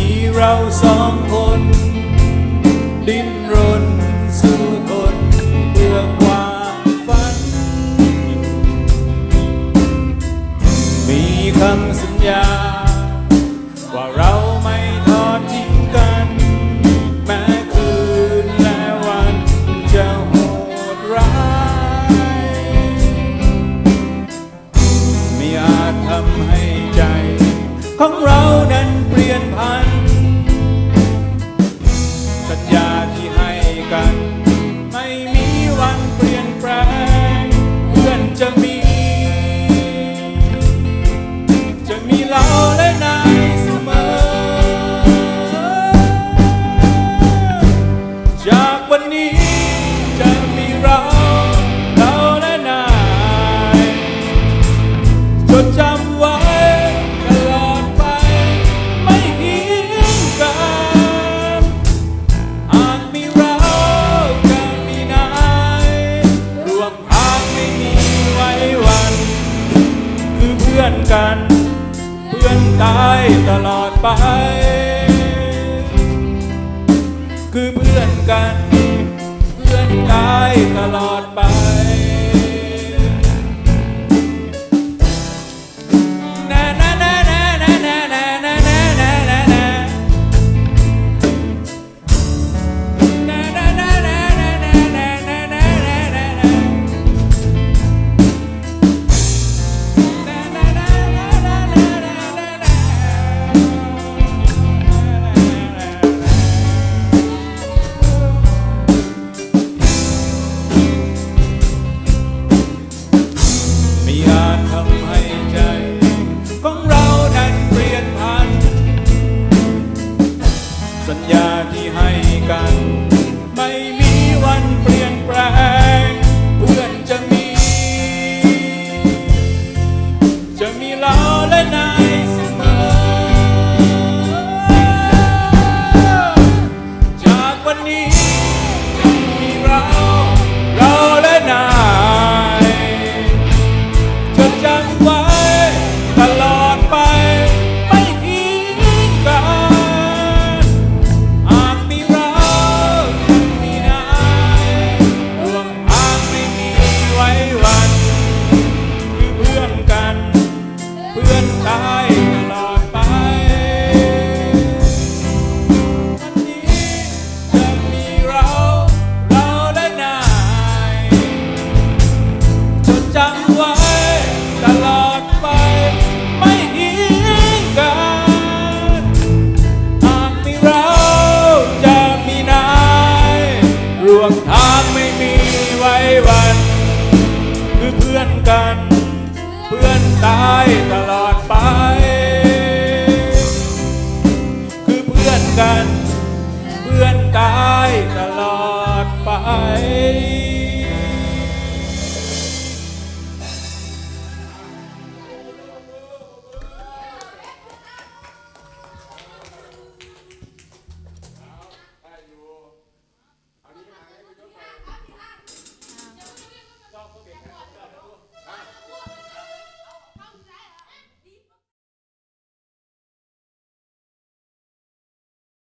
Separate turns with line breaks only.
มีเราสองคน ดิ้นรนสู้ทนเพื่อความฝัน มีคำสัญญา พื่อนกัน เพื่อนตายตลอดไป คือเพื่อนกัน เพื่อนตายตลอดไป สัญญาที่ให้กัน ตายตลอดไป คือเพื่อนกัน เพื่อนตายตลอดไป